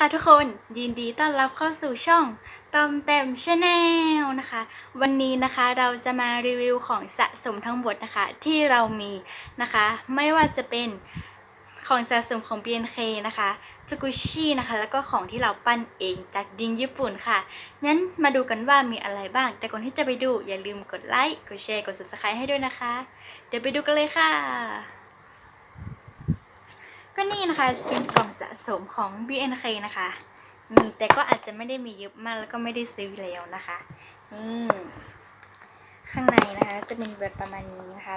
ค่ะทุกคนยินดีต้อนรับเข้าสู่ช่องตอมเต็มชาแนลนะคะ วันนี้นะคะเราจะมารีวิวของสะสมทั้งหมดนะคะ ที่เรามีนะคะ ไม่ว่าจะเป็นของสะสมของ BNK นะคะสกุชี่นะคะ แล้วก็ของที่เราปั้นเองจากดินญี่ปุ่นค่ะงั้นมาดูกันว่ามีอะไรบ้าง แต่ก่อนที่จะไปดูอย่าลืมกดไลค์กดแชร์กด subscribe ให้ด้วยนะคะ เดี๋ยวไปดูกันเลยค่ะ ก็นี่นะคะจะเป็นกล่องสะสมของ BNK นะคะนี่แต่ก็อาจจะไม่ได้มีเยอะมากแล้วก็ไม่ได้ซื้อแล้วนะคะ นี่ข้างในนะคะ จะเป็นแบบประมาณนี้นะคะ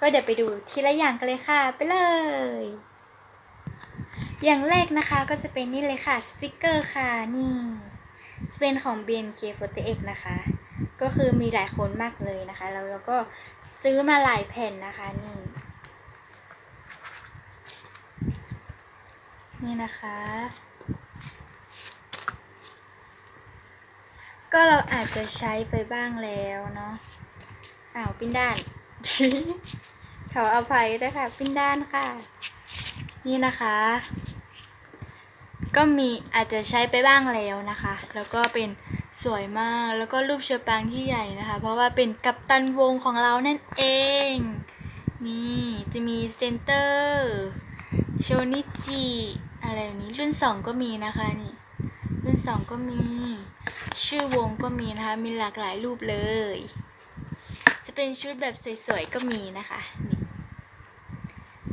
ก็เดี๋ยวไปดูทีละอย่างกันเลยค่ะ ไปเลย อย่างแรกนะคะก็จะเป็นนี่เลยค่ะสติกเกอร์ค่ะนี่จะเป็นของ BNK48 นะคะ ก็คือมีหลายคนมากเลยนะคะ แล้วเราก็ซื้อมาหลายแผ่นนะคะนี่ นี่นะคะ ก็เราอาจจะใช้ไปบ้างแล้วเนาะอ้าวปิ้นด้าน ขออภัยด้วยค่ะ ปิ้นด้านค่ะ นี่นะคะ ก็มีอาจจะใช้ไปบ้างแล้วนะคะ แล้วก็เป็นสวยมาก แล้วก็รูปเชือปางที่ใหญ่นะคะ เพราะว่าเป็นกัปตันวงของเรานั่นเอง นี่จะมีเซนเตอร์ โชนิจิ อะไรแบบนี้รุ่นสองก็มีนะคะนี่รุ่นสองก็มี ชื่อวงก็มีนะคะ มีหลากหลายรูปเลย จะเป็นชุดแบบสวยๆก็มีนะคะ นี่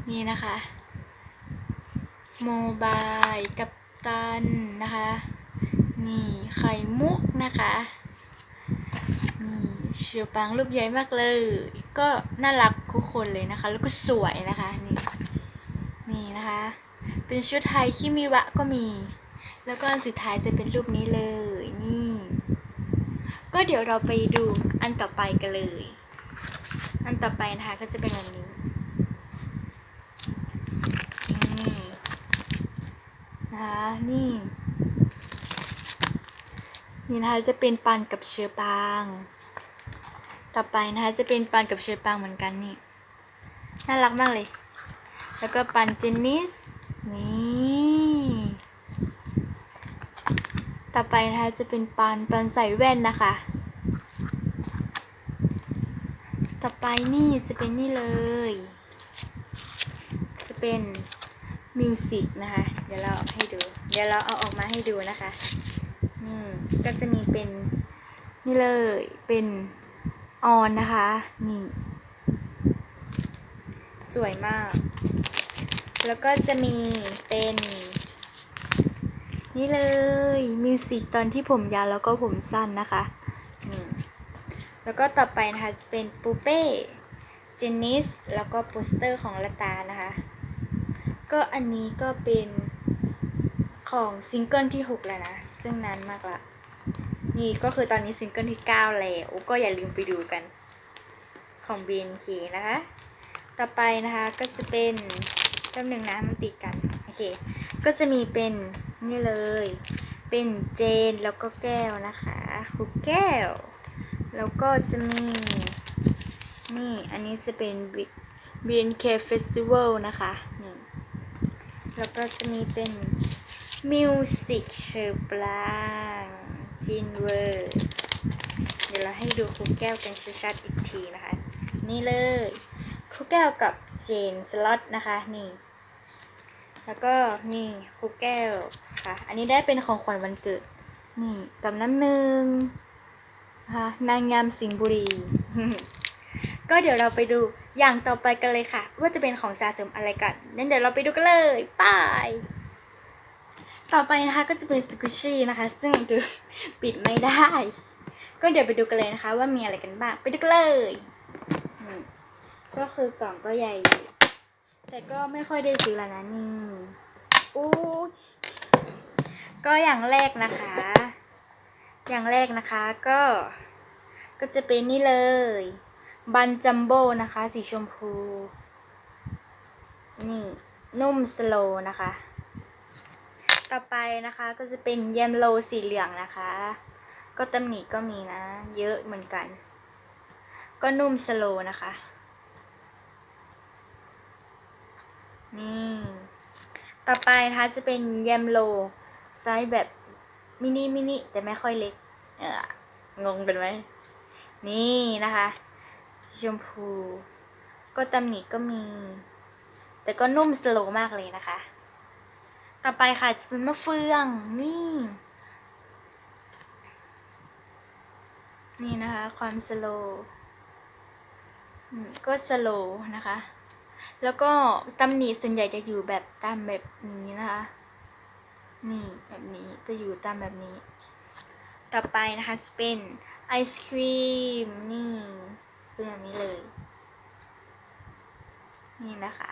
นี่นะคะโมบายกับตันนะคะ นี่ไข่มุกนะคะนี่เชียวปังรูปใหญ่มากเลย ก็น่ารักทุกคนเลยนะคะ แล้วก็สวยนะคะ นี่นี่นะคะ เป็นชุดไทยคิมิวะก็มี แล้วก็อันสุดท้ายจะเป็นรูปนี้เลย นี่ ก็เดี๋ยวเราไปดูอันต่อไปกันเลย อันต่อไปนะคะก็จะเป็นอันนี้นี่นะคะนี่ นี่นะคะจะเป็นปันกับเชือปาง ต่อไปนะคะจะเป็นปันกับเชือปางเหมือนกันนี่ น่ารักมากเลย แล้วก็ปันเจนนิส นี่ต่อไปนะคะจะเป็นปันตอนใส่แว่นนะคะ ต่อไปนี่จะเป็นนี่เลย จะเป็นมิวสิกนะคะ เดี๋ยวเราเอาให้ดู เดี๋ยวเราเอาออกมาให้ดูนะคะนี่ก็จะมีเป็นนี่เลยเป็นออนนะคะ นี่ สวยมาก แล้วก็จะมีเป็น นี่เลยมิวสิกตอนที่ผมยาวแล้วก็ผมสั้นนะคะนี่แล้วก็ต่อไปนะคะจะเป็นปูเป้เจนนิสแล้วก็โปสเตอร์ของละตานะคะ ก็อันนี้ก็เป็นของซิงเกิลที่ 6 แล้วนะ ซึ่งนานมากละ นี่ก็คือตอนนี้ซิงเกิลที่ 9 แล้ว ก็อย่าลืมไปดูกันของ BNK นะคะ ต่อไปนะคะก็จะเป็น แป๊บหนึ่งนะมันติดกัน โอเค ก็จะมีเป็นนี่เลย เป็นเจนแล้วก็แก้วนะคะคุกแก้ว แล้วก็จะมี นี่อันนี้จะเป็น B- BNK Festival นะคะนี่แล้วก็จะมีเป็น Music เชอร์ปลางจินเวอร์ เดี๋ยวเราให้ดูคุกแก้วกันชัดๆอีกทีนะคะ นี่เลย คุกแก้วกับเจนสล็อตนะคะนี่ แล้วก็นี่คุกแก้วค่ะ อันนี้ได้เป็นของขวัญวันเกิด นี่กับน้ำหนึ่งนะคะนางงามสิงห์บุรี ก็เดี๋ยวเราไปดูอย่างต่อไปกันเลยค่ะ ว่าจะเป็นของสะสมอะไรกันนั้นเดี๋ยวเราไปดูกันเลยไป้ายต่อไปนะคะก็จะเป็นสกุชี่นะคะ ซึ่งดูปิดไม่ได้ ก็เดี๋ยวไปดูกันเลยนะคะ ว่ามีอะไรกันบ้าง ไปดูกันเลยอืม ก็คือกล่องก็ใหญ่อยู่แต่ก็ไม่ค่อยได้ซื้อแล้วนะนี่อู้ก็อย่างแรกนะคะ อย่างแรกนะคะก็ ก็จะเป็นนี่เลย บันจัมโบ้นะคะ สีชมพู นี่ นุ่มสโลนะคะ ต่อไปนะคะก็จะเป็นแยมโลสีเหลืองนะคะ ก็ตำหนิก็มีนะ เยอะเหมือนกัน ก็นุ่มสโลนะคะ นี่ ต่อไปนะคะจะเป็นแยมโลไซส์แบบมินิมินิแต่ไม่ค่อยเล็ก เอองงเป็นไหม นี่นะคะชมพู ก็ตำหนิก็มี แต่ก็นุ่มสโลว์มากเลยนะคะ ต่อไปค่ะจะเป็นมะเฟือง นี่ นี่นะคะ ความสโลว์อืมก็สโลว์นะคะ แล้วก็ตำหนิส่วนใหญ่จะอยู่แบบตามแบบนี้นะคะ นี่แบบนี้จะอยู่ตามแบบนี้ ต่อไปนะคะจะเป็นไอศครีมนี่เป็นแบบนี้เลย นี่นะคะ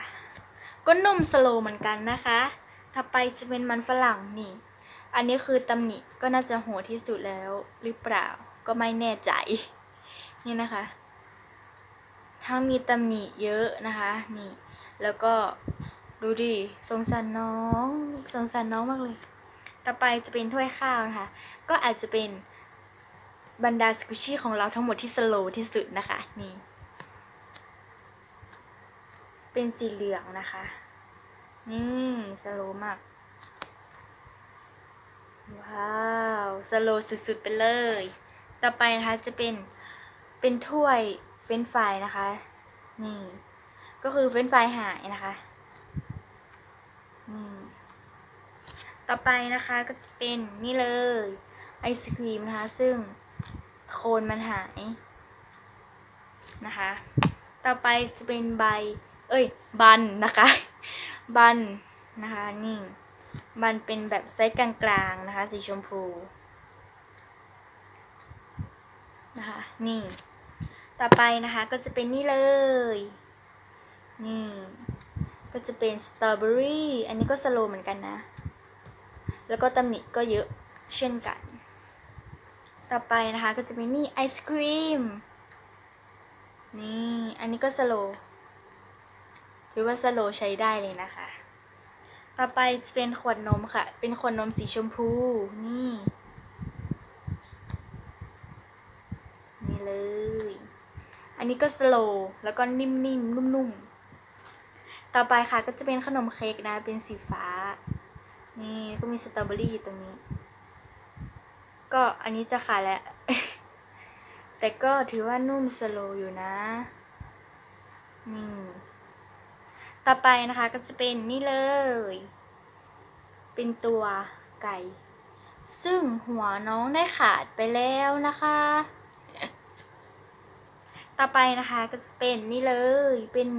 ก็นุ่มสโลว์เหมือนกันนะคะ ต่อไปจะเป็นมันฝรั่งนี่ อันนี้คือตำหนิก็น่าจะโหดที่สุดแล้วหรือเปล่าก็ไม่แน่ใจ นี่นะคะ ทั้งมีตำหนิเยอะนะคะนี่ แล้วก็ดูดิสงสารน้องสงสารน้องมากเลย ต่อไปจะเป็นถ้วยข้าวนะคะ ก็อาจจะเป็นบรรดาสกุชี่ของเราทั้งหมดที่สโลที่สุดนะคะนี่ เป็นสีเหลืองนะคะนี่สโลมาก ว้าวสโลสุดๆไปเลย ต่อไปนะคะจะเป็นเป็นถ้วย เฟรนช์ฟนะคะ นี่ ก็คือเฟรนช์ฟรายหายนะคะนี่ต่อไปนะคะก็จะเป็นนี่เลยไอศครีมนะคะ ซึ่งโคนมันหายนะคะ ต่อไปจะเป็นใบ เอ้ย บันนะคะ บันนะคะนี่บันเป็นแบบไซส์กลางๆนะคะ สีชมพูนะคะนี่ ต่อไปนะคะก็จะเป็นนี่เลย นี่ ก็จะเป็นสตรอเบอรี่อันนี้ก็สโลเหมือนกันนะ แล้วก็ตำหนิก็เยอะเช่นกัน ต่อไปนะคะก็จะเป็นนี่ไอศครีม นี่ อันนี้ก็สโลถือว่าสโลใช้ได้เลยนะคะ ต่อไปจะเป็นขวดนมค่ะ เป็นขวดนมสีชมพู นี่ นี่เลย อันนี้ก็สโลว์แล้วก็นิ่มๆนุ่มๆ ต่อไปค่ะก็จะเป็นขนมเค้กนะ เป็นสีฟ้า นี่ก็มีสตรอเบอรี่อยู่ตรงนี้ ก็อันนี้จะขายแล้ว แต่ก็ถือว่านุ่มสโลว์อยู่นะ นี่ ต่อไปนะคะก็จะเป็นนี่เลย เป็นตัวไก่ ซึ่งหัวน้องได้ขาดไปแล้วนะคะ ต่อไปนะคะก็จะเป็นนี่เลยเป็น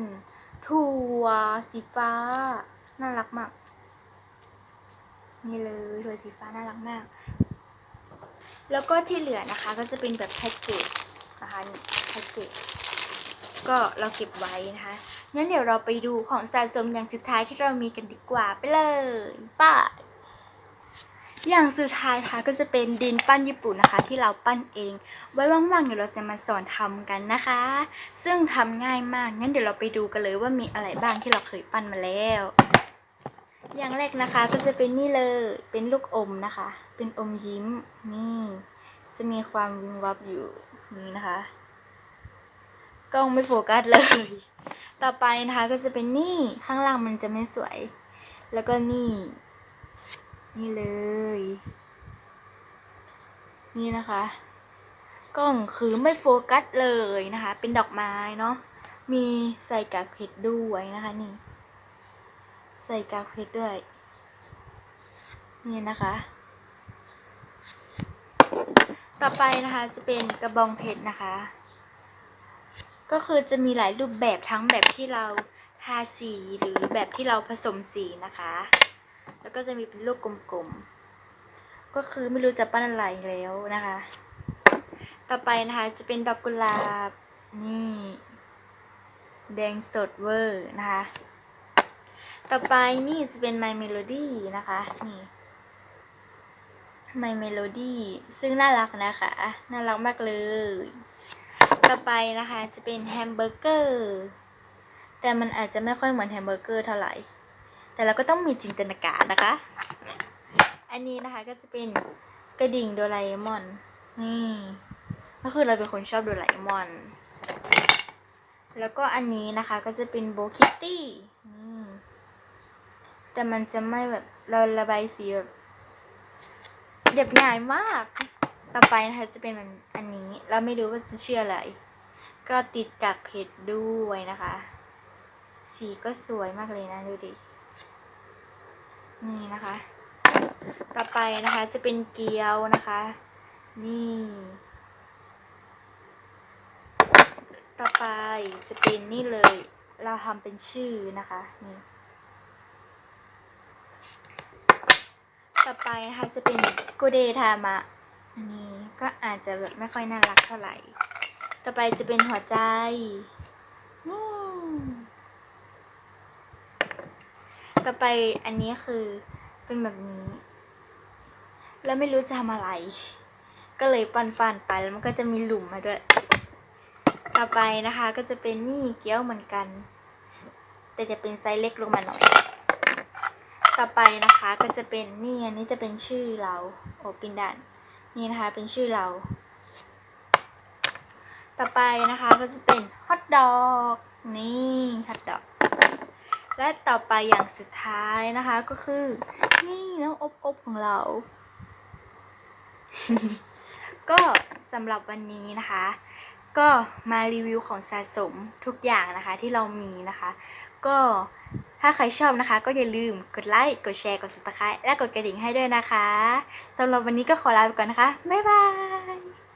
ถั่วสีฟ้า น่ารักมาก นี่เลยถั่วสีฟ้าน่ารักมาก แล้วก็ที่เหลือนะคะก็จะเป็นแบบแพ็กเกจนะคะแพ็กเกจก็เราเก็บไว้นะคะงั้นเดี๋ยวเราไปดูของสะสมอย่างสุดท้ายที่เรามีกันดีกว่าไปเลยป้า อย่างสุดท้ายค่ะก็จะเป็นดินปั้นญี่ปุ่นนะคะ ที่เราปั้นเอง ไว้ว่างๆเดี๋ยวเราจะมาสอนทำกันนะคะ ซึ่งทำง่ายมากงั้นเดี๋ยวเราไปดูกันเลยว่ามีอะไรบ้างที่เราเคยปั้นมาแล้ว อย่างแรกนะคะก็จะเป็นนี่เลยเป็นลูกอมนะคะ เป็นอมยิ้มนี่ จะมีความวิงวับอยู่นี่นะคะกล้องไม่โฟกัสเลย ต่อไปนะคะก็จะเป็นนี่ข้างล่างมันจะไม่สวย แล้วก็นี่ นี่เลย นี่นะคะ กล้องคือไม่โฟกัสเลยนะคะ เป็นดอกไม้เนาะมีใส่กากเพชรด้วยนะคะนี่ ใส่กากเพชรด้วย นี่นะคะ ต่อไปนะคะจะเป็นกระบองเพชรนะคะ ก็คือจะมีหลายรูปแบบทั้งแบบที่เราทาสีหรือแบบที่เราผสมสีนะคะ แล้วก็จะมีเป็นลูกกลมๆ ก็คือไม่รู้จะปั้นอะไรแล้วนะคะ ต่อไปนะคะจะเป็นดอกกุหลาบ นี่ แดงสดเวอร์นะคะ ต่อไปนี่จะเป็น My Melody นะคะ นี่ My Melody ซึ่งน่ารักนะคะ น่ารักมากเลย ต่อไปนะคะจะเป็นแฮมเบอร์เกอร์ แต่มันอาจจะไม่ค่อยเหมือนแฮมเบอร์เกอร์เท่าไหร่ แต่เราก็ต้องมีจินตนาการนะคะ อันนี้นะคะก็จะเป็นกระดิ่งโดราเอมอน นี่ก็คือเราเป็นคนชอบโดราเอมอน แล้วก็อันนี้นะคะก็จะเป็นโบคิตตี้นี่แต่มันจะไม่แบบเราระบายสีแบบเรียบง่ายมาก ต่อไปนะคะจะเป็นมันอันนี้เราไม่รู้ว่าจะเชื่ออะไร ก็ติดกับเพจด้วยนะคะ สีก็สวยมากเลยนะดูดิ นี่นะคะ ต่อไปนะคะจะเป็นเกี๊ยวนะคะ นี่ ต่อไปจะเป็นนี่เลย เราทำเป็นชื่อนะคะนี่ต่อไปนะคะจะเป็นกูเดทามะอันนี้ก็อาจจะแบบไม่ค่อยน่ารักเท่าไหร่ ต่อไปจะเป็นหัวใจนี่ ต่อไปอันนี้คือเป็นแบบนี้ แล้วไม่รู้จะทำอะไร ก็เลยปั่นๆไปแล้วมันก็จะมีหลุมมาด้วย ต่อไปนะคะก็จะเป็นนี่เกี๊ยวเหมือนกัน แต่จะเป็นไซส์เล็กลงมาหน่อย ต่อไปนะคะก็จะเป็นนี่อันนี้จะเป็นชื่อเราโอปินดันนี่นะคะเป็นชื่อเรา ต่อไปนะคะก็จะเป็นฮอทดอกนี่ฮอทดอก และต่อไปอย่างสุดท้ายนะคะก็คือ นี่น้องอบอบของเรา ก็สำหรับวันนี้นะคะ ก็มารีวิวของสะสมทุกอย่างนะคะที่เรามีนะคะ ก็ถ้าใครชอบนะคะ ก็อย่าลืมกดไลค์ กดแชร์ กด subscribe และกดกระดิ่งให้ด้วยนะคะสำหรับวันนี้ก็ขอลาไปก่อนนะคะ บ๊ายบาย